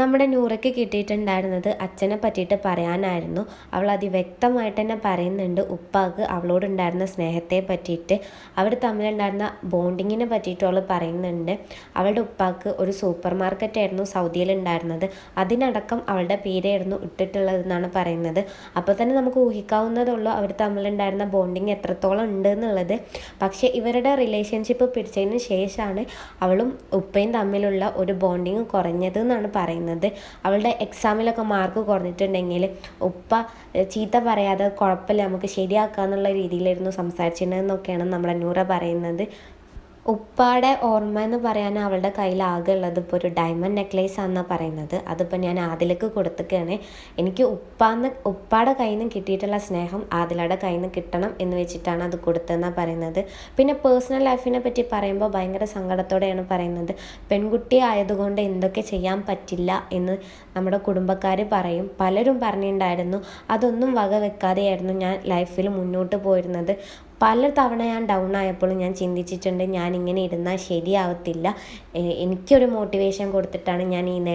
നമ്മുടെ നൂറയ്ക്ക് കിട്ടിയിട്ടുണ്ടായിരുന്നത് അച്ഛനെ പറ്റിയിട്ട് പറയാനായിരുന്നു. അവൾ അതിവ്യക്തമായിട്ട് തന്നെ പറയുന്നുണ്ട് ഉപ്പാക്ക് അവളോടുണ്ടായിരുന്ന സ്നേഹത്തെ പറ്റിയിട്ട്. അവർ തമ്മിലുണ്ടായിരുന്ന ബോണ്ടിങ്ങിനെ പറ്റിയിട്ട് അവൾ പറയുന്നുണ്ട്. അവളുടെ ഉപ്പാക്ക് ഒരു സൂപ്പർ മാർക്കറ്റായിരുന്നു സൗദിയിൽ ഉണ്ടായിരുന്നത് അതിനടക്കം അവളുടെ പേരായിരുന്നു ഇട്ടിട്ടുള്ളതെന്നാണ് പറയുന്നത്. അപ്പോൾ തന്നെ നമുക്ക് ഊഹിക്കാവുന്നതുള്ളൂ അവർ തമ്മിലുണ്ടായിരുന്ന ബോണ്ടിങ് എത്രത്തോളം ഉണ്ട് എന്നുള്ളത് പക്ഷേ ഇവരുടെ റിലേഷൻഷിപ്പ് പിടിച്ചതിന് ശേഷമാണ് അവളും ഉപ്പയും തമ്മിലുള്ള ഒരു ബോണ്ടിങ് കുറഞ്ഞത് എന്നാണ് പറയുന്നത്. പറയുന്നത്. അവളുടെ എക്സാമിലൊക്കെ മാർക്ക് കുറഞ്ഞിട്ടുണ്ടെങ്കിൽ ഉപ്പ ചീത്ത പറയാതെ കുഴപ്പമില്ല നമുക്ക് ശരിയാക്കാന്നുള്ള രീതിയിലായിരുന്നു സംസാരിച്ചിരുന്നതെന്നൊക്കെയാണ് നമ്മുടെ നൂറ പറയുന്നത്. ഉപ്പാടെ ഓർമ്മ എന്ന് പറയാൻ അവളുടെ കയ്യിൽ ആകെ ഉള്ളത് ഇപ്പോൾ ഒരു ഡയമണ്ട് നെക്ലേസ് ആണെന്നാണ് പറയുന്നത്. അതിപ്പോൾ ഞാൻ ആദിലേക്ക് കൊടുത്തിക്കാണ്. എനിക്ക് ഉപ്പാന്ന് ഉപ്പാടെ കയ്യിൽ നിന്ന് കിട്ടിയിട്ടുള്ള സ്നേഹം ആദിലയുടെ കയ്യിൽ നിന്ന് കിട്ടണം എന്ന് വെച്ചിട്ടാണ് അത് കൊടുത്തതെന്നാണ് പറയുന്നത്. പിന്നെ പേഴ്സണൽ ലൈഫിനെ പറ്റി പറയുമ്പോൾ ഭയങ്കര സങ്കടത്തോടെയാണ് പറയുന്നത്. പെൺകുട്ടി ആയതുകൊണ്ട് എന്തൊക്കെ ചെയ്യാൻ പറ്റില്ല എന്ന് നമ്മുടെ കുടുംബക്കാർ പറയും. പലരും പറഞ്ഞിട്ടുണ്ടായിരുന്നു അതൊന്നും വക വെക്കാതെയായിരുന്നു ഞാൻ ലൈഫിൽ മുന്നോട്ട് പോയിരുന്നത്. പല തവണ ഞാൻ ഡൗൺ ആയപ്പോഴും ഞാൻ ചിന്തിച്ചിട്ടുണ്ട് ഞാൻ ഇങ്ങനെ ഇരുന്നാൽ ശരിയാവത്തില്ല. എനിക്കൊരു മോട്ടിവേഷൻ കൊടുത്തിട്ടാണ് ഞാൻ ഈ നില